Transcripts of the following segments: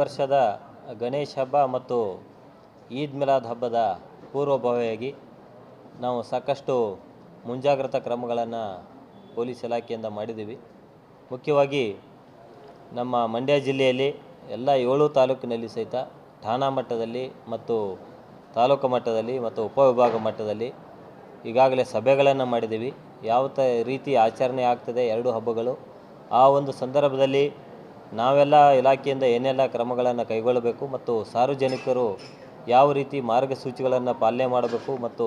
ವರ್ಷದ ಗಣೇಶ ಹಬ್ಬ ಮತ್ತು ಈದ್ ಮಿಲಾದ್ ಹಬ್ಬದ ಪೂರ್ವಭಾವಿಯಾಗಿ ನಾವು ಸಾಕಷ್ಟು ಮುಂಜಾಗ್ರತಾ ಕ್ರಮಗಳನ್ನು ಪೊಲೀಸ್ ಇಲಾಖೆಯಿಂದ ಮಾಡಿದ್ದೀವಿ. ಮುಖ್ಯವಾಗಿ ನಮ್ಮ ಮಂಡ್ಯ ಜಿಲ್ಲೆಯಲ್ಲಿ ಎಲ್ಲ ಏಳು ತಾಲೂಕಿನಲ್ಲಿ ಸಹಿತ ಠಾಣಾ ಮಟ್ಟದಲ್ಲಿ ಮತ್ತು ತಾಲೂಕು ಮಟ್ಟದಲ್ಲಿ ಮತ್ತು ಉಪವಿಭಾಗ ಮಟ್ಟದಲ್ಲಿ ಈಗಾಗಲೇ ಸಭೆಗಳನ್ನು ಮಾಡಿದ್ದೀವಿ. ಯಾವ ರೀತಿ ಆಚರಣೆ ಆಗ್ತದೆ, ಎರಡು ಹಬ್ಬಗಳು, ಆ ಒಂದು ಸಂದರ್ಭದಲ್ಲಿ ನಾವೆಲ್ಲ ಇಲಾಖೆಯಿಂದ ಏನೆಲ್ಲ ಕ್ರಮಗಳನ್ನು ಕೈಗೊಳ್ಳಬೇಕು ಮತ್ತು ಸಾರ್ವಜನಿಕರು ಯಾವ ರೀತಿ ಮಾರ್ಗಸೂಚಿಗಳನ್ನು ಪಾಲನೆ ಮಾಡಬೇಕು ಮತ್ತು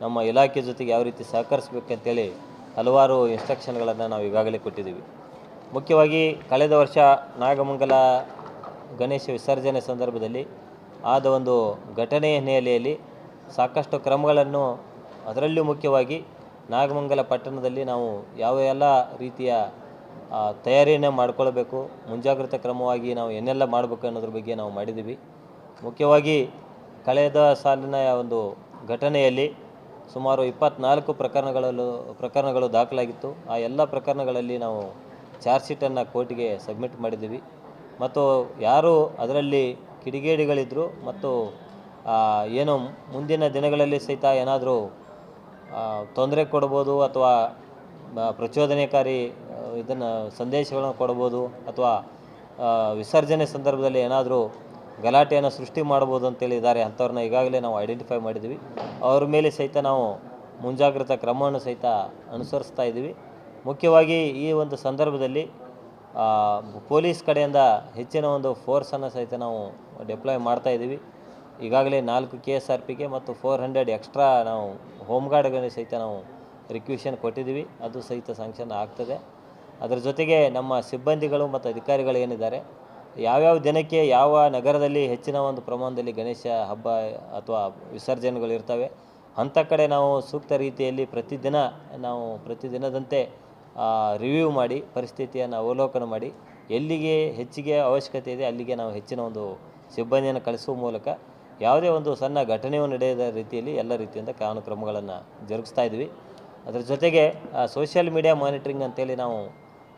ನಮ್ಮ ಇಲಾಖೆ ಜೊತೆಗೆ ಯಾವ ರೀತಿ ಸಹಕರಿಸಬೇಕಂತೇಳಿ ಹಲವಾರು ಇನ್ಸ್ಟ್ರಕ್ಷನ್ಗಳನ್ನು ನಾವು ಈಗಾಗಲೇ ಕೊಟ್ಟಿದ್ದೀವಿ. ಮುಖ್ಯವಾಗಿ ಕಳೆದ ವರ್ಷ ನಾಗಮಂಗಲ ಗಣೇಶ ವಿಸರ್ಜನೆ ಸಂದರ್ಭದಲ್ಲಿ ಆದ ಒಂದು ಘಟನೆಯ ಹಿನ್ನೆಲೆಯಲ್ಲಿ ಸಾಕಷ್ಟು ಕ್ರಮಗಳನ್ನು ಅದರಲ್ಲೂ ಮುಖ್ಯವಾಗಿ ನಾಗಮಂಗಲ ಪಟ್ಟಣದಲ್ಲಿ ನಾವು ಯಾವ ಎಲ್ಲ ರೀತಿಯ ತಯಾರಿಯನ್ನು ಮಾಡಿಕೊಳ್ಬೇಕು. ಮುಂಜಾಗ್ರತಾ ಕ್ರಮವಾಗಿ ನಾವು ಏನೆಲ್ಲ ಮಾಡಬೇಕು ಅನ್ನೋದ್ರ ಬಗ್ಗೆ ನಾವು ಮಾಡಿದ್ದೀವಿ. ಮುಖ್ಯವಾಗಿ ಕಳೆದ ಸಾಲಿನ ಒಂದು ಘಟನೆಯಲ್ಲಿ ಸುಮಾರು ಇಪ್ಪತ್ನಾಲ್ಕು ಪ್ರಕರಣಗಳಲ್ಲೂ, ಪ್ರಕರಣಗಳು ದಾಖಲಾಗಿತ್ತು. ಆ ಎಲ್ಲ ಪ್ರಕರಣಗಳಲ್ಲಿ ನಾವು ಚಾರ್ಜ್ ಶೀಟನ್ನು ಕೋರ್ಟಿಗೆ ಸಬ್ಮಿಟ್ ಮಾಡಿದ್ದೀವಿ. ಮತ್ತು ಯಾರು ಅದರಲ್ಲಿ ಕಿಡಿಗೇಡಿಗಳಿದ್ದರು ಮತ್ತು ಏನು ಮುಂದಿನ ದಿನಗಳಲ್ಲಿ ಸಹಿತ ಏನಾದರೂ ತೊಂದರೆ ಕೊಡ್ಬೋದು ಅಥವಾ ಪ್ರಚೋದನೆಕಾರಿ ಇದನ್ನು ಸಂದೇಶಗಳನ್ನು ಕೊಡ್ಬೋದು ಅಥವಾ ವಿಸರ್ಜನೆ ಸಂದರ್ಭದಲ್ಲಿ ಏನಾದರೂ ಗಲಾಟೆಯನ್ನು ಸೃಷ್ಟಿ ಮಾಡ್ಬೋದು ಅಂತೇಳಿ ಇದ್ದಾರೆ ಅಂಥವ್ರನ್ನ ಈಗಾಗಲೇ ನಾವು ಐಡೆಂಟಿಫೈ ಮಾಡಿದ್ವಿ. ಅವ್ರ ಮೇಲೆ ಸಹಿತ ನಾವು ಮುಂಜಾಗ್ರತಾ ಕ್ರಮವನ್ನು ಸಹಿತ ಅನುಸರಿಸ್ತಾ ಇದ್ದೀವಿ. ಮುಖ್ಯವಾಗಿ ಈ ಒಂದು ಸಂದರ್ಭದಲ್ಲಿ ಪೊಲೀಸ್ ಕಡೆಯಿಂದ ಹೆಚ್ಚಿನ ಒಂದು ಫೋರ್ಸನ್ನು ಸಹಿತ ನಾವು ಡಿಪ್ಲಾಯ್ ಮಾಡ್ತಾ ಇದ್ದೀವಿ. ಈಗಾಗಲೇ ನಾಲ್ಕು ಕೆ ಎಸ್ ಆರ್ ಪಿಗೆ ಮತ್ತು ಫೋರ್ ಹಂಡ್ರೆಡ್ ಎಕ್ಸ್ಟ್ರಾ ನಾವು ಹೋಮ್ ಗಾರ್ಡ್ಗಳಿಗೆ ಸಹಿತ ನಾವು ರಿಕ್ವಿಷನ್ ಕೊಟ್ಟಿದ್ದೀವಿ. ಅದು ಸಹಿತ ಸ್ಯಾಂಕ್ಷನ್ ಆಗ್ತದೆ. ಅದರ ಜೊತೆಗೆ ನಮ್ಮ ಸಿಬ್ಬಂದಿಗಳು ಮತ್ತು ಅಧಿಕಾರಿಗಳು ಏನಿದ್ದಾರೆ, ಯಾವ್ಯಾವ ದಿನಕ್ಕೆ ಯಾವ ನಗರದಲ್ಲಿ ಹೆಚ್ಚಿನ ಒಂದು ಪ್ರಮಾಣದಲ್ಲಿ ಗಣೇಶ ಹಬ್ಬ ಅಥವಾ ವಿಸರ್ಜನೆಗಳು ಇರ್ತವೆ, ಅಂಥ ಕಡೆ ನಾವು ಸೂಕ್ತ ರೀತಿಯಲ್ಲಿ ಪ್ರತಿದಿನ ನಾವು ಪ್ರತಿದಿನದಂತೆ ರಿವ್ಯೂ ಮಾಡಿ, ಪರಿಸ್ಥಿತಿಯನ್ನು ಅವಲೋಕನ ಮಾಡಿ, ಎಲ್ಲಿಗೆ ಹೆಚ್ಚಿಗೆ ಅವಶ್ಯಕತೆ ಇದೆ ಅಲ್ಲಿಗೆ ನಾವು ಹೆಚ್ಚಿನ ಒಂದು ಸಿಬ್ಬಂದಿಯನ್ನು ಕಳಿಸುವ ಮೂಲಕ ಯಾವುದೇ ಒಂದು ಸಣ್ಣ ಘಟನೆಯು ನಡೆಯದ ರೀತಿಯಲ್ಲಿ ಎಲ್ಲ ರೀತಿಯಿಂದ ಕಾನೂನು ಕ್ರಮಗಳನ್ನು ಜರುಗಿಸ್ತಾ ಇದ್ವಿ ಅದರ ಜೊತೆಗೆ ಸೋಷಿಯಲ್ ಮೀಡಿಯಾ ಮಾನಿಟ್ರಿಂಗ್ ಅಂತೇಳಿ ನಾವು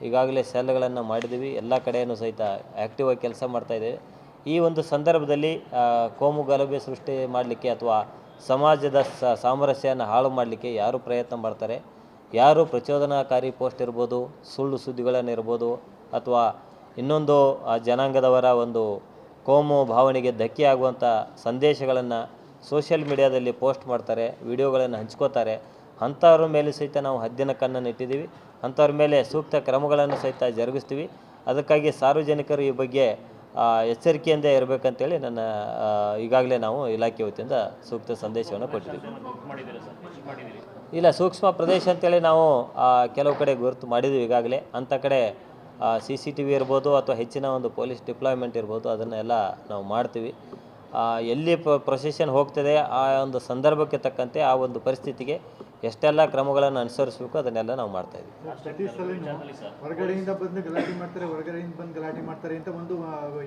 ಈಗಾಗಲೇ ಸೆಲ್ಗಳನ್ನು ಮಾಡಿದ್ದೀವಿ. ಎಲ್ಲ ಕಡೆಯೂ ಸಹಿತ ಆ್ಯಕ್ಟಿವ್ ಆಗಿ ಕೆಲಸ ಮಾಡ್ತಾಯಿದ್ದೇವೆ ಈ ಒಂದು ಸಂದರ್ಭದಲ್ಲಿ ಕೋಮು ಗಲಭೆ ಸೃಷ್ಟಿ ಮಾಡಲಿಕ್ಕೆ ಅಥವಾ ಸಮಾಜದ ಸಾಮರಸ್ಯವನ್ನು ಹಾಳು ಮಾಡಲಿಕ್ಕೆ ಯಾರು ಪ್ರಯತ್ನ ಮಾಡ್ತಾರೆ? ಯಾರು ಪ್ರಚೋದನಾಕಾರಿ ಪೋಸ್ಟ್ ಇರ್ಬೋದು, ಸುಳ್ಳು ಸುದ್ದಿಗಳನ್ನು ಇರ್ಬೋದು, ಅಥವಾ ಇನ್ನೊಂದು ಜನಾಂಗದವರ ಒಂದು ಕೋಮು ಭಾವನೆಗೆ ಧಕ್ಕೆ ಆಗುವಂಥ ಸಂದೇಶಗಳನ್ನು ಸೋಷಿಯಲ್ ಮೀಡಿಯಾದಲ್ಲಿ ಪೋಸ್ಟ್ ಮಾಡ್ತಾರೆ, ವಿಡಿಯೋಗಳನ್ನು ಹಂಚ್ಕೋತಾರೆ. ಅಂಥವ್ರ ಮೇಲೆ ಸಹಿತ ನಾವು ಹದ್ದಿನ ಕಣ್ಣನ್ನು ಇಟ್ಟಿದ್ದೀವಿ. ಅಂಥವ್ರ ಮೇಲೆ ಸೂಕ್ತ ಕ್ರಮಗಳನ್ನು ಸಹಿತ ಜರುಗಿಸ್ತೀವಿ. ಅದಕ್ಕಾಗಿ ಸಾರ್ವಜನಿಕರು ಈ ಬಗ್ಗೆ ಎಚ್ಚರಿಕೆಯಿಂದ ಇರಬೇಕಂತೇಳಿ ನನ್ನ ಈಗಾಗಲೇ ನಾವು ಇಲಾಖೆ ವತಿಯಿಂದ ಸೂಕ್ತ ಸಂದೇಶವನ್ನು ಕೊಟ್ಟಿದ್ದೀವಿ. ಇಲ್ಲ, ಸೂಕ್ಷ್ಮ ಪ್ರದೇಶ ಅಂತೇಳಿ ನಾವು ಕೆಲವು ಕಡೆ ಗುರುತು ಮಾಡಿದ್ದೀವಿ ಈಗಾಗಲೇ. ಅಂಥ ಕಡೆ ಸಿ ಸಿ ಟಿ ವಿ ಇರ್ಬೋದು ಅಥವಾ ಹೆಚ್ಚಿನ ಒಂದು ಪೊಲೀಸ್ ಡಿಪ್ಲಾಯ್ಮೆಂಟ್ ಇರ್ಬೋದು, ಅದನ್ನೆಲ್ಲ ನಾವು ಮಾಡ್ತೀವಿ. ಎಲ್ಲಿ ಪ್ರೊಸೆಷನ್ ಹೋಗ್ತದೆ, ಆ ಒಂದು ಸಂದರ್ಭಕ್ಕೆ ತಕ್ಕಂತೆ ಆ ಒಂದು ಪರಿಸ್ಥಿತಿಗೆ ಎಷ್ಟೆಲ್ಲ ಕ್ರಮಗಳನ್ನು ಅನುಸರಿಸಬೇಕು ಅದನ್ನೆಲ್ಲ ನಾವು ಮಾಡ್ತಾ ಇದ್ದೀವಿ. ಪ್ರತಿ ಸಲ ಹೊರಗಡೆಯಿಂದ ಬಂದು ಗಲಾಟೆ ಮಾಡ್ತಾರೆ ಹೊರಗಡೆಯಿಂದ ಬಂದು ಗಲಾಟೆ ಮಾಡ್ತಾರೆ ಅಂತ ಒಂದು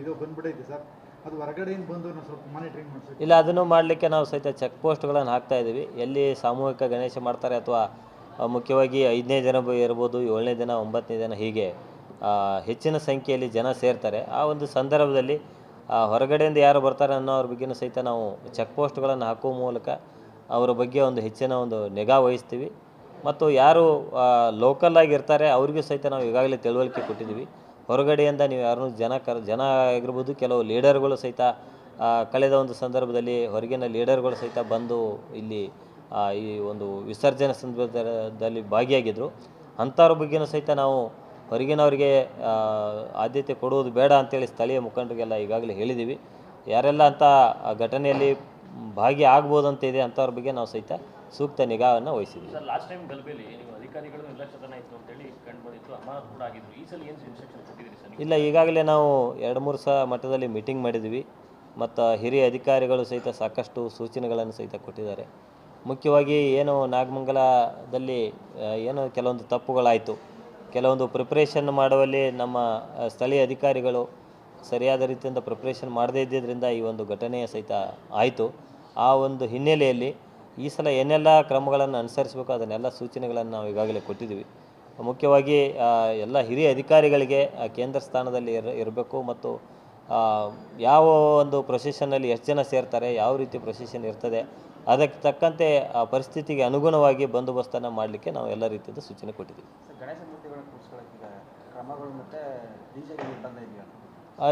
ಇದು ಬಂದ್ಬಿಟ್ಟೈತೆ ಸರ್. ಅದು ಹೊರಗಡೆಯಿಂದ ಬಂದು ನಾವು ಸ್ವಲ್ಪ ಮಾನಿಟ್ರಿಂಗ್ ಮಾಡಿಸ್ಬೇಕು ಇಲ್ಲ ಅದನ್ನು ಮಾಡಲಿಕ್ಕೆ ನಾವು ಸಹಿತ ಚೆಕ್ ಪೋಸ್ಟ್ಗಳನ್ನು ಹಾಕ್ತಾ ಇದ್ದೀವಿ. ಎಲ್ಲಿ ಸಾಮೂಹಿಕ ಗಣೇಶ ಮಾಡ್ತಾರೆ ಅಥವಾ ಮುಖ್ಯವಾಗಿ ಐದನೇ ದಿನ ಇರ್ಬೋದು ಏಳನೇ ದಿನ ಒಂಬತ್ತನೇ ದಿನ ಹೀಗೆ ಹೆಚ್ಚಿನ ಸಂಖ್ಯೆಯಲ್ಲಿ ಜನ ಸೇರ್ತಾರೆ. ಆ ಒಂದು ಸಂದರ್ಭದಲ್ಲಿ ಹೊರಗಡೆಯಿಂದ ಯಾರು ಬರ್ತಾರೆ ಅನ್ನೋರ ಬಗ್ಗೆ ಸಹಿತ ನಾವು ಚೆಕ್ ಪೋಸ್ಟ್ಗಳನ್ನು ಹಾಕುವ ಮೂಲಕ ಅವರ ಬಗ್ಗೆ ಒಂದು ಹೆಚ್ಚಿನ ಒಂದು ನಿಗಾ ವಹಿಸ್ತೀವಿ. ಮತ್ತು ಯಾರು ಲೋಕಲ್ ಆಗಿರ್ತಾರೆ, ಅವ್ರಿಗೂ ಸಹಿತ ನಾವು ಈಗಾಗಲೇ ತಿಳುವಳಿಕೆ ಕೊಟ್ಟಿದ್ದೀವಿ. ಹೊರಗಡೆಯಿಂದ ನೀವು ಯಾರನ್ನೂ ಜನ ಕರ್ ಜನ ಆಗಿರ್ಬೋದು, ಕೆಲವು ಲೀಡರ್ಗಳು ಸಹಿತ ಕಳೆದ ಒಂದು ಸಂದರ್ಭದಲ್ಲಿ ಹೊರಗಿನ ಲೀಡರ್ಗಳು ಸಹಿತ ಬಂದು ಇಲ್ಲಿ ಈ ಒಂದು ವಿಸರ್ಜನೆ ಸಂದರ್ಭದಲ್ಲಿ ಭಾಗಿಯಾಗಿದ್ದರು ಅಂಥವ್ರ ಬಗ್ಗೆನೂ ಸಹಿತ ನಾವು ಹೊರಗಿನವರಿಗೆ ಆದ್ಯತೆ ಕೊಡುವುದು ಬೇಡ ಅಂತೇಳಿ ಸ್ಥಳೀಯ ಮುಖಂಡರಿಗೆಲ್ಲ ಈಗಾಗಲೇ ಹೇಳಿದ್ದೀವಿ. ಯಾರೆಲ್ಲ ಅಂಥ ಘಟನೆಯಲ್ಲಿ ಭಾಗಿ ಆಗ್ಬೋದಂತ ಅಂತ ಇದೆ ಅಂತವ್ರ ಬಗ್ಗೆ ನಾವು ಸಹಿತ ಸೂಕ್ತ ನಿಗಾವನ್ನು ವಹಿಸಿದ್ವಿ. ಸರ್ ಲಾಸ್ಟ್ ಟೈಮ್ ಗಲಭೆಯಲ್ಲಿ ನೀವು ಅಧಿಕಾರಿಗಳು ನಿರ್ಲಕ್ಷ್ಯತನ ಇತ್ತು ಅಂತೇಳಿ ಕಂಡು ಬಂದಿತ್ತು ಅಮಾನತು ಕೂಡ ಆಗಿದ್ರು. ಈ ಸಲ ಏನು ಇನ್ಸ್ಟ್ರಕ್ಷನ್ ಕೊಟ್ಟಿದ್ದೀರಿ ಸರ್ ಇಲ್ಲ ಈಗಾಗಲೇ ನಾವು ಎರಡು ಮೂರು ಸಹ ಮಟ್ಟದಲ್ಲಿ ಮೀಟಿಂಗ್ ಮಾಡಿದ್ವಿ. ಮತ್ತು ಹಿರಿಯ ಅಧಿಕಾರಿಗಳು ಸಹಿತ ಸಾಕಷ್ಟು ಸೂಚನೆಗಳನ್ನು ಸಹಿತ ಕೊಟ್ಟಿದ್ದಾರೆ. ಮುಖ್ಯವಾಗಿ ಏನು ನಾಗಮಂಗಲದಲ್ಲಿ ಏನು ಕೆಲವೊಂದು ತಪ್ಪುಗಳಾಯಿತು. ಕೆಲವೊಂದು ಪ್ರಿಪ್ರೇಷನ್ ಮಾಡುವಲ್ಲಿ ನಮ್ಮ ಸ್ಥಳೀಯ ಅಧಿಕಾರಿಗಳು ಸರಿಯಾದ ರೀತಿಯಿಂದ ಪ್ರಿಪ್ರೇಷನ್ ಮಾಡದೇ ಇದ್ದಿದ್ದರಿಂದ ಈ ಒಂದು ಘಟನೆಯ ಸಹಿತ ಆಯಿತು. ಆ ಒಂದು ಹಿನ್ನೆಲೆಯಲ್ಲಿ ಈ ಸಲ ಏನೆಲ್ಲ ಕ್ರಮಗಳನ್ನು ಅನುಸರಿಸಬೇಕು, ಅದನ್ನೆಲ್ಲ ಸೂಚನೆಗಳನ್ನು ನಾವು ಈಗಾಗಲೇ ಕೊಟ್ಟಿದ್ದೀವಿ. ಮುಖ್ಯವಾಗಿ ಎಲ್ಲ ಹಿರಿಯ ಅಧಿಕಾರಿಗಳಿಗೆ ಕೇಂದ್ರ ಸ್ಥಾನದಲ್ಲಿ ಇರ, ಇರಬೇಕು ಮತ್ತು ಯಾವ ಒಂದು ಪ್ರೊಸೆಷನ್ನಲ್ಲಿ ಎಷ್ಟು ಜನ ಸೇರ್ತಾರೆ, ಯಾವ ರೀತಿ ಪ್ರೊಸೆಷನ್ ಇರ್ತದೆ, ಅದಕ್ಕೆ ತಕ್ಕಂತೆ, ಆ, ಪರಿಸ್ಥಿತಿಗೆ ಅನುಗುಣವಾಗಿ ಬಂದೋಬಸ್ತನ್ನು ಮಾಡಲಿಕ್ಕೆ ನಾವು ಎಲ್ಲ ರೀತಿಯಿಂದ ಸೂಚನೆ ಕೊಟ್ಟಿದ್ದೀವಿ.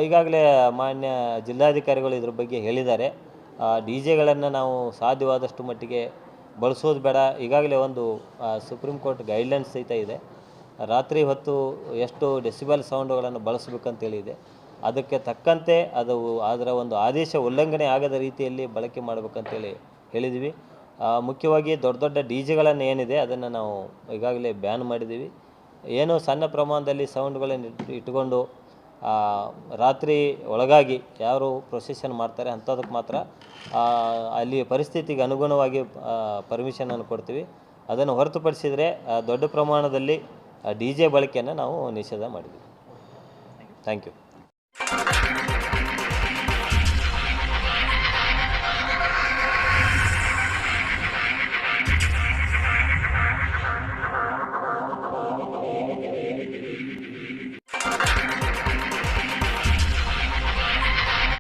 ಈಗಾಗಲೇ ಮಾನ್ಯ ಜಿಲ್ಲಾಧಿಕಾರಿಗಳು ಇದ್ರ ಬಗ್ಗೆ ಹೇಳಿದ್ದಾರೆ. ಡಿ ಜೆಗಳನ್ನು ನಾವು ಸಾಧ್ಯವಾದಷ್ಟು ಮಟ್ಟಿಗೆ ಬಳಸೋದು ಬೇಡ. ಈಗಾಗಲೇ ಒಂದು ಸುಪ್ರೀಂ ಕೋರ್ಟ್ ಗೈಡ್ಲೈನ್ಸ್ ಸಹಿತ ಇದೆ. ರಾತ್ರಿ ಹೊತ್ತು ಎಷ್ಟು ಡೆಸಿಬಲ್ ಸೌಂಡುಗಳನ್ನು ಬಳಸಬೇಕಂತೇಳಿದೆ. ಅದಕ್ಕೆ ತಕ್ಕಂತೆ ಅದು, ಅದರ ಒಂದು ಆದೇಶ ಉಲ್ಲಂಘನೆ ಆಗದ ರೀತಿಯಲ್ಲಿ ಬಳಕೆ ಮಾಡಬೇಕಂತೇಳಿ ಹೇಳಿದ್ವಿ. ಮುಖ್ಯವಾಗಿ ದೊಡ್ಡ ದೊಡ್ಡ ಡಿ ಜೆಗಳನ್ನು ಏನಿದೆ ಅದನ್ನು ನಾವು ಈಗಾಗಲೇ ಬ್ಯಾನ್ ಮಾಡಿದ್ದೀವಿ ಏನು ಸಣ್ಣ ಪ್ರಮಾಣದಲ್ಲಿ ಸೌಂಡ್ಗಳನ್ನು ಇಟ್ಟುಕೊಂಡು ರಾತ್ರಿ ಒಳಗಾಗಿ ಯಾರು ಪ್ರೊಸೆಷನ್ ಮಾಡ್ತಾರೆ ಅಂಥದಕ್ಕೆ ಮಾತ್ರ ಅಲ್ಲಿ ಪರಿಸ್ಥಿತಿಗೆ ಅನುಗುಣವಾಗಿ ಪರ್ಮಿಷನನ್ನು ಕೊಡ್ತೀವಿ. ಅದನ್ನು ಹೊರತುಪಡಿಸಿದರೆ ದೊಡ್ಡ ಪ್ರಮಾಣದಲ್ಲಿ ಡಿ ಜೆ ಬಳಕೆಯನ್ನು ನಾವು ನಿಷೇಧ ಮಾಡಿದ್ದೀವಿ. Thank you